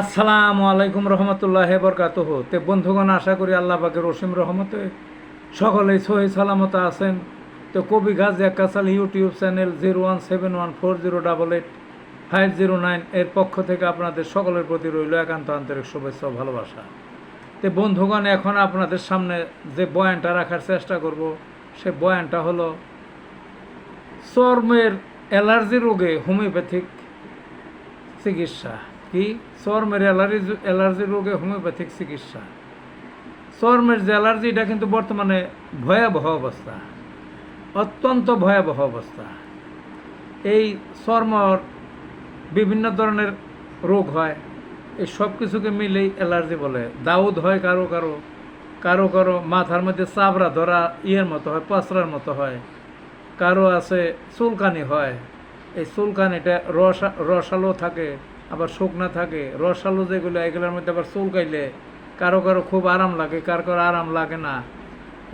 আসসালামু আলাইকুম রহমতুল্লাহ বরকাতহ। তে বন্ধুগণ, আশা করি আল্লাহ পাকের রসিম রহমতে সকলেই সহি সালামত আছেন। তো কবি Gazi Akashal YouTube channel zero one seven one four zero double eight five zero nine এর পক্ষ থেকে আপনাদের সকলের প্রতি রইল একান্ত আন্তরিক শুভেচ্ছা ভালোবাসা। তে বন্ধুগণ, এখন আপনাদের সামনে যে বয়ানটা রাখার চেষ্টা করব, সে বয়ানটা হলো, চর্মের অ্যালার্জি রোগে হোমিওপ্যাথিক চিকিৎসা। কি? চর্মের অ্যালার্জি অ্যালার্জি রোগে হোমিওপ্যাথিক চিকিৎসা। চর্মের যে অ্যালার্জি, এটা কিন্তু বর্তমানে ভয়াবহ অবস্থা। অত্যন্ত ভয়াবহ অবস্থা। এই চর্মর বিভিন্ন ধরনের রোগ হয়। এই সব কিছুকে মিলেই অ্যালার্জি বলে। দাউদ হয় কারও কারও কারও কারও মাথার মধ্যে চাবড়া ধরা ইয়ের মতো হয়, পাঁচড়ার মতো হয়। কারও আছে চুলকানি হয়। এই চুলকানিটা রস, রসালো থাকে। আবার শুকনা থাকে, রসালো যেগুলো, এগুলোর মধ্যে আবার চুলকাইলে কারও কারও খুব আরাম লাগে, কারও কারও আরাম লাগে না।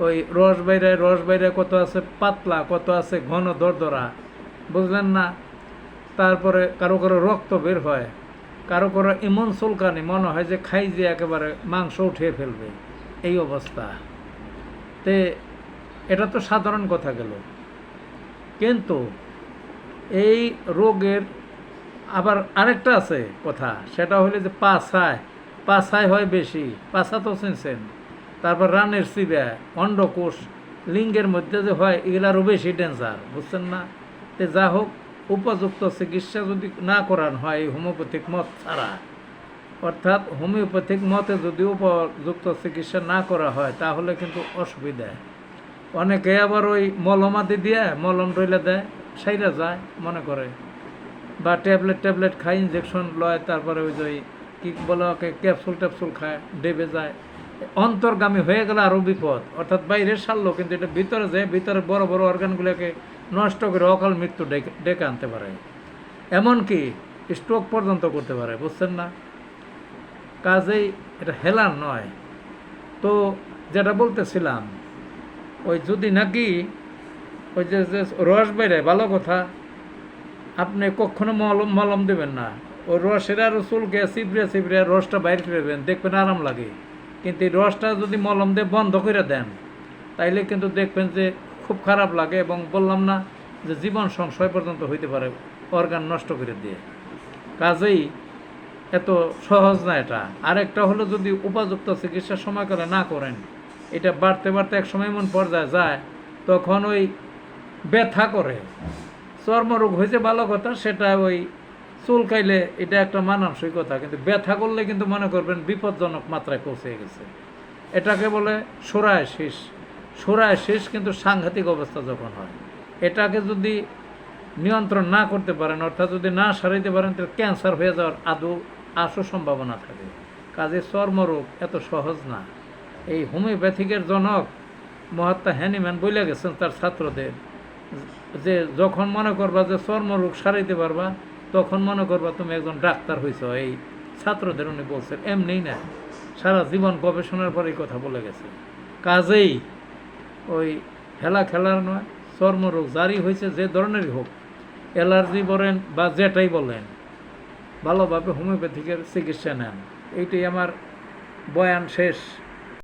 ওই রস বাইরে রস বাইরে কত আছে পাতলা, কত আছে ঘন দরদরা, বুঝলেন না? তারপরে কারও কারও রক্ত বের হয়, কারও কারও এমন চুলকানি, মনে হয় যে খাই যে একেবারে মাংস উঠিয়ে ফেলবে, এই অবস্থা। তে এটা তো সাধারণ কথা গেল। কিন্তু এই রোগের আবার আরেকটা আছে কথা, সেটা হলে যে পাছায় পাছায় হয় বেশি, পাছা তো চিনছেন। তারপর রানের সিবা অন্ডকোষ, লিঙ্গের মধ্যে যে হয় এগুলারও বেশি ডেঞ্জার বুঝছেন না? তে যা হোক, উপযুক্ত চিকিৎসা যদি না করান হয় এই হোমিওপ্যাথিক মত ছাড়া। অর্থাৎ হোমিওপ্যাথিক মতে যদি উপযুক্ত চিকিৎসা না করা হয়, তাহলে কিন্তু অসুবিধা। অনেকে আবার ওই মলমাদি দিয়ে মলম রইলে দেয়, সাইরা যায়, মনে করে। বা ট্যাবলেট ট্যাবলেট খায় ইঞ্জেকশন লয়, তারপরে ওই যে কী বলে ওকে ক্যাপসুল ট্যাপসুল খায়, ডেবে যায়। অন্তর্গামী হয়ে গেলে আরও বিপদ। অর্থাৎ বাইরে সারলো, কিন্তু এটা ভিতরে যায় ভিতরে বড় বড় অর্গানগুলোকে নষ্ট করে অকাল মৃত্যু ডেকে ডেকে আনতে পারে। এমনকি স্ট্রোক পর্যন্ত করতে পারে, বুঝছেন না? কাজেই এটা হেলার নয়। তো যেটা বলতেছিলাম, ওই যদি নাকি ওই যে যে রস বেড়ে ভালো কথা আপনি কখনো মলম মলম দেবেন না। ওই রসের আর চুলকে চিপড়ে চিপড়ে রসটা বাইরে দেবেন, দেখবেন আরাম লাগে। কিন্তু এই রসটা যদি মলম দিয়ে বন্ধ করে দেন, তাইলে কিন্তু দেখবেন যে খুব খারাপ লাগে এবং বললাম না যে জীবন সংশয় পর্যন্ত হইতে পারে অর্গান নষ্ট করে দিয়ে। কাজেই এত সহজ না এটা। আরেকটা হলো যদি উপযুক্ত চিকিৎসা সময়কালে না করেন, এটা বাড়তে বাড়তে এক সময় এমন পর্যায়ে যায়, তখন ওই ব্যথা করে। চর্মরোগ হয়েছে ভালো কথা, সেটা ওই চুলকাইলে এটা একটা মানানসই কথা, কিন্তু ব্যথা করলে কিন্তু মনে করবেন বিপজ্জনক মাত্রায় পৌঁছে গেছে। এটাকে বলে সোরায় শেষ সোরায় শেষ কিন্তু সাংঘাতিক অবস্থা যখন হয়। এটাকে যদি নিয়ন্ত্রণ না করতে পারেন, অর্থাৎ যদি না সারাইতে পারেন, তাহলে ক্যান্সার হয়ে যাওয়ার আদৌ আসো সম্ভাবনা থাকে। কাজে চর্মরোগ এত সহজ না। এই হোমিওপ্যাথিকের জনক মহাত্মা হ্যানিম্যান বলে গেছেন তার ছাত্রদের। যে যখন মনে করবা যে চর্মরোগ সারাইতে পারবা, তখন মনে করবা তুমি একজন ডাক্তার হয়েছ এই ছাত্রদের উনি বলছেন এমনি না। সারা জীবন গবেষণার পর এই কথা বলে গেছে। কাজেই ওই খেলা খেলার নয়, চর্মরোগ জারি হয়েছে যে ধরনেরই হোক, অ্যালার্জি বলেন বা যেটাই বলেন, ভালোভাবে হোমিওপ্যাথিকের চিকিৎসা নেন। এইটাই আমার বয়ান শেষ।